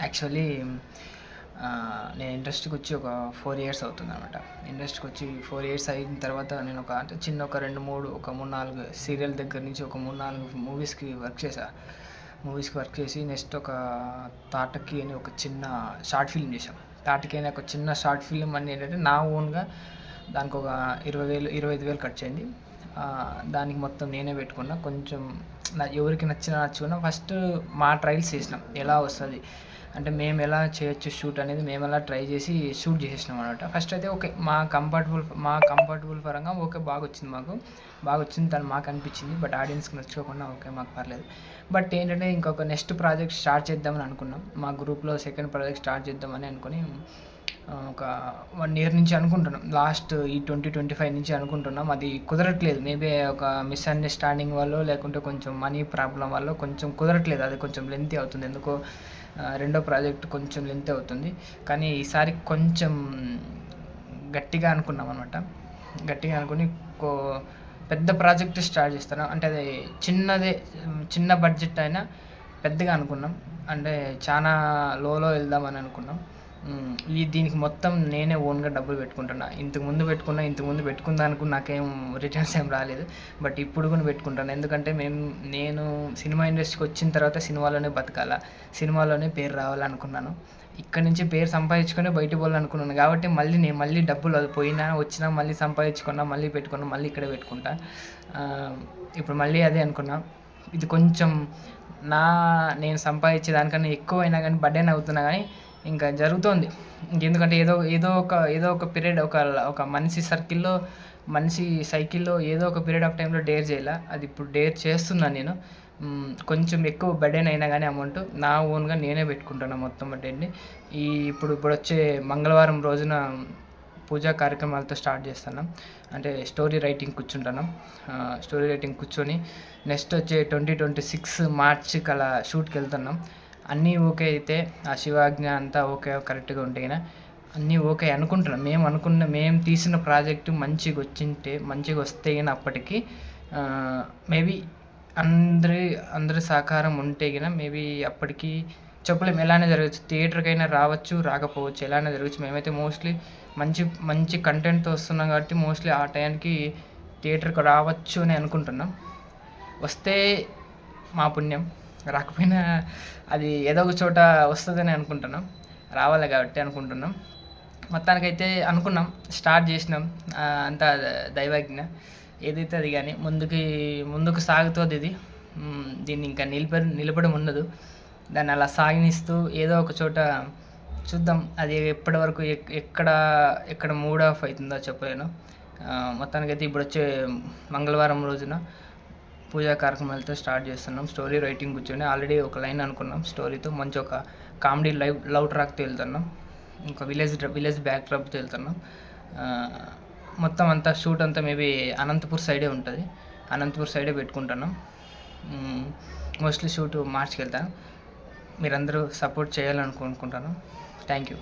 Actually నేను ఇండస్ట్రీకి వచ్చి ఒక ఫోర్ ఇయర్స్ అవుతుంది అనమాట ఇండస్ట్రీకి వచ్చి ఫోర్ ఇయర్స్ అయిన తర్వాత నేను ఒక అంటే చిన్న ఒక రెండు మూడు ఒక మూడు నాలుగు సీరియల్ దగ్గర నుంచి ఒక మూడు నాలుగు మూవీస్కి వర్క్ చేశా. మూవీస్కి వర్క్ చేసి నెక్స్ట్ ఒక తాటకి అని ఒక చిన్న షార్ట్ ఫిల్మ్ చేశాం. తాటకి అని ఒక చిన్న షార్ట్ ఫిల్మ్ అని ఏంటంటే నా ఓన్గా దానికి ఒక ఇరవై వేలు ఇరవై ఐదు వేలు ఖర్చు అయింది. దానికి మొత్తం నేనే పెట్టుకున్నా. కొంచెం నా ఎవరికి నచ్చినా నచ్చుకున్నా. ఫస్ట్ మా ట్రయల్స్ చేసినాం. ఎలా వస్తుంది? అంటే మేము ఎలా చేయొచ్చు షూట్ అనేది మేము ఎలా ట్రై చేసి షూట్ చేసేసినాం అనమాట ఫస్ట్ అయితే ఓకే మా కంఫర్టబుల్ మా కంఫర్టబుల్ పరంగా ఓకే బాగా వచ్చింది మాకు. బాగా వచ్చింది తను మాకు అనిపించింది బట్ ఆడియన్స్కి నచ్చుకోకుండా ఓకే మాకు పర్లేదు. బట్ ఏంటంటే ఇంకొక నెక్స్ట్ ప్రాజెక్ట్ స్టార్ట్ చేద్దామని అనుకున్నాం. మా గ్రూప్లో సెకండ్ ప్రాజెక్ట్ స్టార్ట్ చేద్దామని అనుకుని ఒక వన్ ఇయర్ నుంచి అనుకుంటున్నాం. లాస్ట్ ఈ ట్వంటీ ట్వంటీ ఫైవ్ నుంచి అనుకుంటున్నాం. అది కుదరట్లేదు. మేబీ ఒక మిస్అండర్స్టాండింగ్ వల్ల లేకుంటే కొంచెం మనీ ప్రాబ్లం వల్ల కొంచెం కుదరట్లేదు. అది కొంచెం లెంతీ అవుతుంది. ఎందుకో రెండో ప్రాజెక్ట్ కొంచెం లెంత్ అవుతుంది. కానీ ఈసారి కొంచెం గట్టిగా అనుకున్నాం అనమాట గట్టిగా అనుకుని కో పెద్ద ప్రాజెక్ట్ స్టార్ట్ చేస్తాను. అంటే అది చిన్నదే చిన్న బడ్జెట్ అయినా పెద్దగా అనుకున్నాం. అంటే చాలా లోలో వెళ్దామని అనుకున్నాం. ఈ దీనికి మొత్తం నేనే ఓన్గా డబ్బులు పెట్టుకుంటున్నా. ఇంతకు ముందు పెట్టుకున్నా ఇంతకు ముందు పెట్టుకుందానికి నాకేం రిటర్న్స్ ఏం రాలేదు. బట్ ఇప్పుడు కూడా పెట్టుకుంటాను ఎందుకంటే మేము నేను సినిమా ఇండస్ట్రీకి వచ్చిన తర్వాత సినిమాలోనే బతకాల సినిమాలోనే పేరు రావాలనుకున్నాను. ఇక్కడ నుంచి పేరు సంపాదించుకొని బయట పోవాలనుకున్నాను. కాబట్టి మళ్ళీ నేను మళ్ళీ డబ్బులు అది పోయినా వచ్చినా మళ్ళీ సంపాదించుకున్నా మళ్ళీ పెట్టుకున్నా మళ్ళీ ఇక్కడే పెట్టుకుంటా. ఇప్పుడు మళ్ళీ అదే అనుకున్నా. ఇది కొంచెం నా నేను సంపాదించే దానికన్నా ఎక్కువైనా కానీ బర్డెన్ అవుతున్నా కానీ ఇంకా జరుగుతోంది. ఎందుకంటే ఏదో ఏదో ఒక ఏదో ఒక పీరియడ్ ఒక ఒక మనిషి సర్కిల్లో మనిషి సైకిల్లో ఏదో ఒక పీరియడ్ ఆఫ్ టైంలో డేర్ చేయాల. అది ఇప్పుడు డేర్ చేస్తున్నాను నేను. కొంచెం ఎక్కువ బర్డెన్ అయినా కానీ అమౌంట్ నా ఓన్గా నేనే పెట్టుకుంటాను మొత్తం బడ్డెన్ని ఈ ఇప్పుడు ఇప్పుడు వచ్చే మంగళవారం రోజున పూజా కార్యక్రమాలతో స్టార్ట్ చేస్తున్నాం అంటే స్టోరీ రైటింగ్ కూర్చుంటున్నాం స్టోరీ రైటింగ్ కూర్చొని నెక్స్ట్ వచ్చే ట్వంటీ ట్వంటీ సిక్స్ మార్చ్ అలా షూట్కి వెళ్తున్నాం. అన్నీ ఓకే అయితే ఆ శివాజ్ఞ అంతా ఓకే కరెక్ట్గా ఉంటే అన్నీ ఓకే అనుకుంటున్నాం. మేము అనుకున్న మేము తీసిన ప్రాజెక్టు మంచిగా వచ్చింటే మంచిగా వస్తే అప్పటికి మేబీ అందరి అందరి సహకారం ఉంటే గిన మేబీ అప్పటికి చెప్పలేము ఎలానే జరగచ్చు. థియేటర్కైనా రావచ్చు రాకపోవచ్చు ఎలానే జరగచ్చు. మేమైతే మోస్ట్లీ మంచి మంచి కంటెంట్తో వస్తున్నాం కాబట్టి మోస్ట్లీ ఆ టైంకి థియేటర్కి రావచ్చు అని అనుకుంటున్నాం. వస్తే మా పుణ్యం. రాకపోయినా అది ఏదో ఒక చోట వస్తుందని అనుకుంటున్నాం. రావాలి కాబట్టి అనుకుంటున్నాం. మొత్తానికైతే అనుకున్నాం స్టార్ట్ చేసినాం అంతా దైవాజ్ఞ. ఏదైతే అది కానీ ముందుకి ముందుకు సాగుతుంది ఇది దీన్ని ఇంకా నిలబడి నిలబడం ఉండదు. దాన్ని అలా సాగనిస్తూ ఏదో ఒక చోట చూద్దాం. అది ఎప్పటి వరకు ఎక్కడ ఎక్కడ మూడ్ ఆఫ్ అవుతుందో చెప్పలేను. మొత్తానికైతే ఇప్పుడు వచ్చే మంగళవారం రోజున పూజా కార్యక్రమాలతో స్టార్ట్ చేస్తున్నాం. స్టోరీ రైటింగ్ కూర్చొని ఆల్రెడీ ఒక లైన్ అనుకున్నాం. స్టోరీతో మంచి ఒక కామెడీ లైవ్ లవ్ ట్రాక్తో వెళ్తున్నాం. ఇంకా విలేజ్ విలేజ్ బ్యాక్ డ్రాప్తో వెళ్తున్నాం మొత్తం అంతా షూట్ అంతా మేబీ అనంతపూర్ సైడే ఉంటుంది. అనంతపూర్ సైడే పెట్టుకుంటున్నాం. మోస్ట్లీ షూట్ మార్చికి వెళ్తాను మీరందరూ సపోర్ట్ చేయాలనుకుంటున్నాను. Thank you.